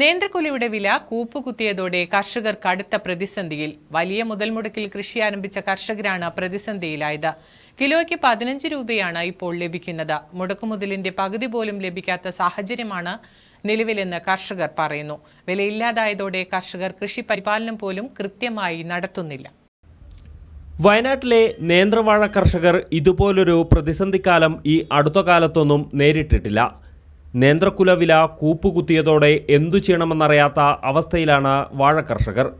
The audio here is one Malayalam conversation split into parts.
നേന്ത്രക്കുലയുടെ വില കൂപ്പുകുത്തിയതോടെ കർഷകർ കടുത്ത പ്രതിസന്ധിയിൽ. വലിയ മുതൽ മുടക്കിൽ കൃഷി ആരംഭിച്ച കർഷകരാണ് പ്രതിസന്ധിയിലായത്. കിലോയ്ക്ക് പതിനഞ്ച് രൂപയാണ് ഇപ്പോൾ ലഭിക്കുന്നത്. മുടക്കുമുതലിന്റെ പകുതി പോലും ലഭിക്കാത്ത സാഹചര്യമാണ് നിലവിലെന്ന് കർഷകർ പറയുന്നു. വിലയില്ലാതായതോടെ കർഷകർ കൃഷി പരിപാലനം പോലും കൃത്യമായി നടത്തുന്നില്ല. വയനാട്ടിലെ നേന്ത്രവാഴ കർഷകർ ഇതുപോലൊരു പ്രതിസന്ധിക്കാലം ഈ അടുത്ത കാലത്തൊന്നും നേരിട്ടിട്ടില്ല. നേന്ത്രക്കുല വില കൂപ്പുകുത്തിയതോടെ എന്തു ചെയ്യണമെന്നറിയാത്ത അവസ്ഥയിലാണ് വാഴ കർഷകർ.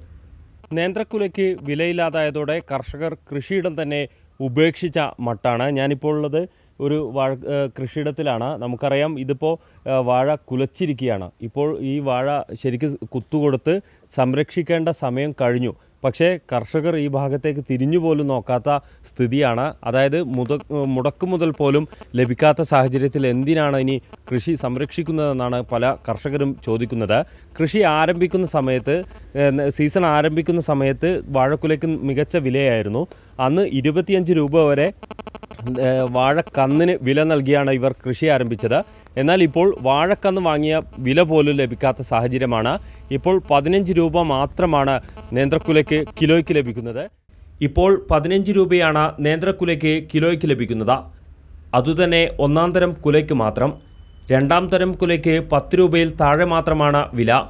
നേന്ത്രക്കുലയ്ക്ക് വിലയില്ലാതായതോടെ കർഷകർ കൃഷിയിടം തന്നെ ഉപേക്ഷിച്ച മട്ടാണ്. ഞാനിപ്പോൾ ഉള്ളത് ഒരു വാഴ കൃഷിയിടത്തിലാണ്. നമുക്കറിയാം ഇതിപ്പോൾ വാഴ കുലച്ചിരിക്കുകയാണ്. ഇപ്പോൾ ഈ വാഴ ശരിക്ക് കുത്തുകൊടുത്ത് സംരക്ഷിക്കേണ്ട സമയം കഴിഞ്ഞു. പക്ഷേ കർഷകർ ഈ ഭാഗത്തേക്ക് തിരിഞ്ഞു പോലും നോക്കാത്ത സ്ഥിതിയാണ്. അതായത് മുത മുടക്ക് മുതൽ പോലും ലഭിക്കാത്ത സാഹചര്യത്തിൽ എന്തിനാണ് ഇനി കൃഷി സംരക്ഷിക്കുന്നതെന്നാണ് പല കർഷകരും ചോദിക്കുന്നത്. കൃഷി ആരംഭിക്കുന്ന സമയത്ത് സീസൺ ആരംഭിക്കുന്ന സമയത്ത് വാഴക്കുലയ്ക്ക് മികച്ച വിലയായിരുന്നു. അന്ന് ഇരുപത്തിയഞ്ച് രൂപ വരെ വാഴക്കന്നിന് വില നൽകിയാണ് ഇവർ കൃഷി ആരംഭിച്ചത്. എന്നാൽ ഇപ്പോൾ വാഴക്കന്ന് വാങ്ങിയ വില പോലും ലഭിക്കാത്ത സാഹചര്യമാണ്. ഇപ്പോൾ പതിനഞ്ച് രൂപ മാത്രമാണ് നേന്ത്രക്കുലയ്ക്ക് കിലോയ്ക്ക് ലഭിക്കുന്നത്. ഇപ്പോൾ പതിനഞ്ച് രൂപയാണ് നേന്ത്രക്കുലയ്ക്ക് കിലോയ്ക്ക് ലഭിക്കുന്നത്. അതുതന്നെ ഒന്നാം തരം കുലയ്ക്ക് മാത്രം. രണ്ടാം തരം കുലയ്ക്ക് പത്ത് രൂപയിൽ താഴെ മാത്രമാണ് വില.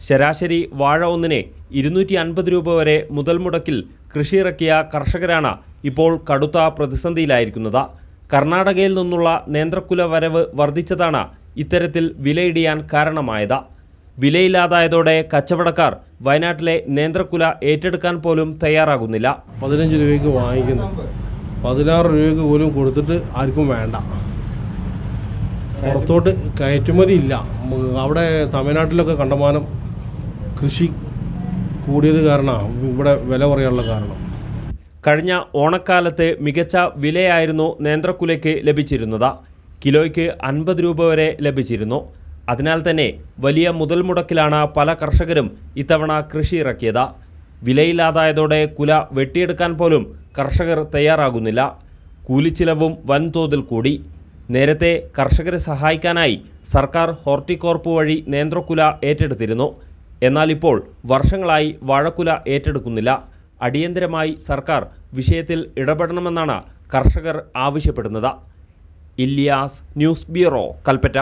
ശരാശരി വാഴ ഒന്നിനെ ഇരുന്നൂറ്റി അൻപത് രൂപ വരെ മുതൽ മുടക്കിൽ കൃഷിയിറക്കിയ കർഷകരാണ് ഇപ്പോൾ കടുത്ത പ്രതിസന്ധിയിലായിരിക്കുന്നത്. കർണാടകയിൽ നിന്നുള്ള നേന്ത്രക്കുല വരവ് വർദ്ധിച്ചതാണ് ഇത്തരത്തിൽ വിലയിടിയാൻ കാരണമായത്. വിലയില്ലാതായതോടെ കച്ചവടക്കാർ വയനാട്ടിലെ നേന്ത്രക്കുല ഏറ്റെടുക്കാൻ പോലും തയ്യാറാകുന്നില്ല. പതിനഞ്ച് രൂപയ്ക്ക് വാങ്ങിക്കുന്നു. പതിനാറ് രൂപയ്ക്ക് പോലും കൊടുത്തിട്ട് ആർക്കും വേണ്ട. പുറത്തോട്ട് കയറ്റുമതി ഇല്ല. അവിടെ തമിഴ്നാട്ടിലൊക്കെ കണ്ടമാനം കൃഷി കൂടിയത് കാരണമാണ് ഇവിടെ വില കുറയാനുള്ള കാരണം. കഴിഞ്ഞ ഓണക്കാലത്ത് മികച്ച വിലയായിരുന്നു നേന്ത്രക്കുലയ്ക്ക് ലഭിച്ചിരുന്നത്. കിലോയ്ക്ക് അൻപത് രൂപ വരെ ലഭിച്ചിരുന്നു. അതിനാൽ തന്നെ വലിയ മുതൽ മുടക്കിലാണ് പല കർഷകരും ഇത്തവണ കൃഷി ഇറക്കിയത്. വിലയില്ലാതായതോടെ കുല വെട്ടിയെടുക്കാൻ പോലും കർഷകർ തയ്യാറാകുന്നില്ല. കൂലിച്ചിലവും വൻതോതിൽ കൂടി. നേരത്തെ കർഷകരെ സഹായിക്കാനായി സർക്കാർ ഹോർട്ടിക്കോർപ്പ് വഴി നേന്ത്രക്കുല ഏറ്റെടുത്തിരുന്നു. എന്നാൽ ഇപ്പോൾ വർഷങ്ങളായി വാഴക്കുല ഏറ്റെടുക്കുന്നില്ല. അടിയന്തരമായി സർക്കാർ വിഷയത്തിൽ ഇടപെടണമെന്നാണ് കർഷകർ ആവശ്യപ്പെടുന്നത്. Ilyas news bureau Kalpetta.